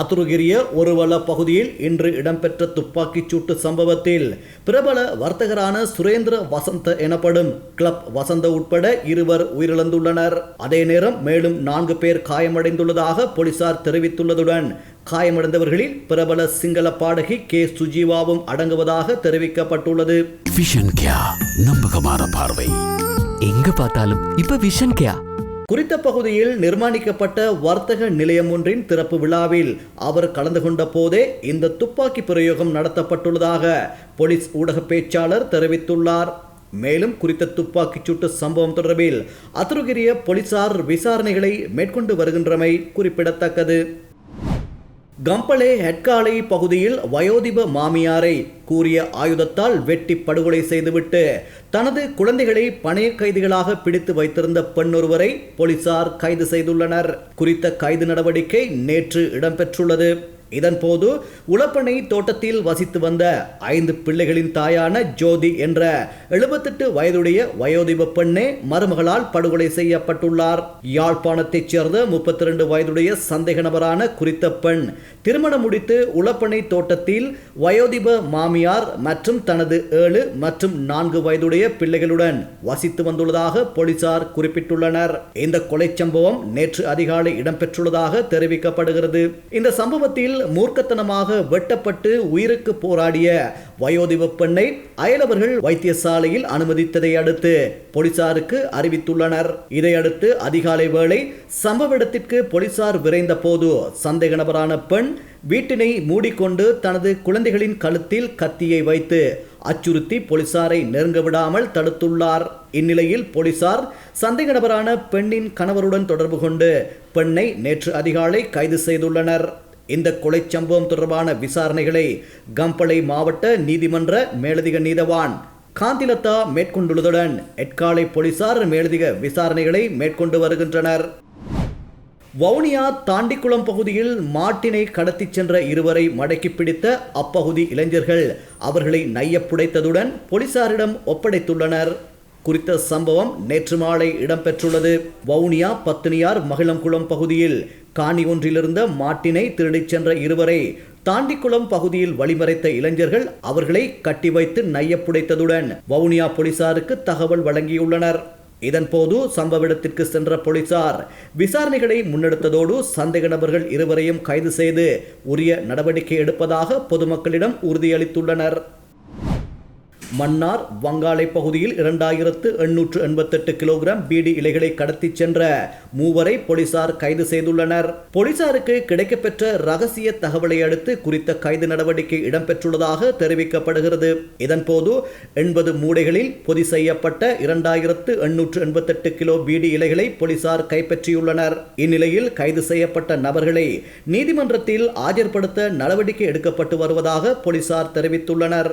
அத்துருகிரிய ஒருவள பகுதியில் இன்று இடம்பெற்ற துப்பாக்கிச் சூட்டு சம்பவத்தில் பிரபல வர்த்தகரான சுரேந்திர வசந்த எனப்படும் கிளப் வசந்த உட்பட இருவர் உயிரிழந்துள்ளனர். அதே நேரம் மேலும் நான்கு பேர் காயமடைந்துள்ளதாக போலீசார் தெரிவித்துள்ளதுடன் காயமடைந்தவர்களில் பிரபல சிங்கள பாடகி கே. சுஜீவாவும் அடங்குவதாக தெரிவிக்கப்பட்டுள்ளது. விஷன் கியா நம்பகமான பார்வை. எங்க பார்த்தாலும் இப்ப விஷன் கேயா குறித்த பகுதியில் நிர்மாணிக்கப்பட்ட வர்த்தக நிலையம் ஒன்றின் திறப்பு விழாவில் அவர் கலந்து கொண்ட போதே இந்த துப்பாக்கி பிரயோகம் நடத்தப்பட்டுள்ளதாக போலீஸ் ஊடக பேச்சாளர் தெரிவித்துள்ளார். மேலும் குறித்த துப்பாக்கிச் சூட்டு சம்பவம் தொடர்பில் அத்துருகிரிய போலீசார் விசாரணைகளை மேற்கொண்டு வருகின்றமை குறிப்பிடத்தக்கது. கம்பளே ஹெட்காலை பகுதியில் வயோதிப மாமியாரை கூறிய ஆயுதத்தால் வெட்டி படுகொலை செய்துவிட்டு தனது குழந்தைகளை பணைய கைதிகளாக பிடித்து வைத்திருந்த பெண்ணொருவரை போலீசார் கைது செய்துள்ளனர். குறித்த கைது நடவடிக்கை நேற்று இடம்பெற்றுள்ளது. இதன்போது உளப்பனை தோட்டத்தில் வசித்து வந்த ஐந்து பிள்ளைகளின் தாயான ஜோதி என்ற எழுபத்தெட்டு வயதுடைய வயோதிப பெண்ணே மருமகளால் படுகொலை செய்யப்பட்டுள்ளார். யாழ்ப்பாணத்தைச் சேர்ந்த முப்பத்தி இரண்டு வயதுடைய சந்தேக நபரான குறித்த பெண் திருமணம் முடித்து உளப்பனை தோட்டத்தில் வயோதிப மாமியார் மற்றும் தனது ஏழு மற்றும் நான்கு வயதுடைய பிள்ளைகளுடன் வசித்து வந்துள்ளதாக போலீசார் குறிப்பிட்டுள்ளனர். இந்த கொலை சம்பவம் நேற்று அதிகாலை இடம்பெற்றுள்ளதாக தெரிவிக்கப்படுகிறது. இந்த சம்பவத்தில் மூர்க்கத்தனமாக வெட்டப்பட்டு உயிருக்கு போராடிய வயோதிப பெண்ணை அயலவர்கள் வைத்தியசாலையில் அனுமதித்ததை அடுத்து போலீசாருக்கு அறிவித்துள்ளனர். இதையடுத்து அதிகாலை வேளை சம்பவ இடத்திற்கு போலீசார் விரைந்த போது சந்தேக நபரான பெண் வீட்டினை மூடிக்கொண்டு தனது குழந்தைகளின் கழுத்தில் கத்தியை வைத்து அச்சுறுத்தி போலீசாரை நெருங்க விடாமல் தடுத்துள்ளார். இந்நிலையில் போலீசார் சந்தேக நபரான பெண்ணின் கணவருடன் தொடர்பு கொண்டு பெண்ணை நேற்று அதிகாலை கைது செய்துள்ளனர். இந்த கொலை சம்பவம் தொடர்பான விசாரணைகளை கம்பளை மாவட்ட நீதிமன்ற மேலதிக நீதவான் காந்திலதா மேற்கொண்டுள்ளதுடன் எட்காலை போலீசார் மேலதிக விசாரணைகளை மேற்கொண்டு வருகின்றனர். வவுனியா தாண்டிக்குளம் பகுதியில் மாட்டினை கடத்திச் சென்ற இருவரை மடக்கி பிடித்த அப்பகுதி இளைஞர்கள் அவர்களை நையப்புடைத்ததுடன் போலீசாரிடம் ஒப்படைத்துள்ளனர். குறித்த சம்பவம் நேற்று மாலை இடம்பெற்றுள்ளது. வவுனியா பத்தினியார் மகிழங்குளம் பகுதியில் காணி ஒன்றிலிருந்த மாட்டினை திருடிச் சென்ற இருவரை தாண்டிக்குளம் பகுதியில் வழிமறைத்த இளைஞர்கள் அவர்களை கட்டி வைத்து நையப்புடைத்ததுடன் வவுனியா போலீசாருக்கு தகவல் வழங்கியுள்ளனர். இதன்போது சம்பவ இடத்திற்கு சென்ற போலீசார் விசாரணைகளை முன்னெடுத்ததோடு சந்தேக நபர்கள் இருவரையும் கைது செய்து உரிய நடவடிக்கை எடுப்பதாக பொதுமக்களிடம் உறுதியளித்துள்ளனர். மன்னார் வங்காளை பகுதியில் இரண்டாயிரத்து எண்ணூற்று எண்பத்தெட்டு கிலோகிராம் பீடி இலைகளை கடத்திச் சென்ற மூவரை போலீசார் கைது செய்துள்ளனர். போலீசாருக்கு கிடைக்கப்பெற்ற ரகசிய தகவலை அடுத்து குறித்த கைது நடவடிக்கை இடம்பெற்றுள்ளதாக தெரிவிக்கப்படுகிறது. இதன்போது எண்பது மூடைகளில் பொதி செய்யப்பட்ட இரண்டாயிரத்து எண்ணூற்று எண்பத்தெட்டு கிலோ பீடி இலைகளை போலீசார் கைப்பற்றியுள்ளனர். இந்நிலையில் கைது செய்யப்பட்ட நபர்களை நீதிமன்றத்தில் ஆஜர்படுத்த நடவடிக்கை எடுக்கப்பட்டு வருவதாக போலீசார் தெரிவித்துள்ளனர்.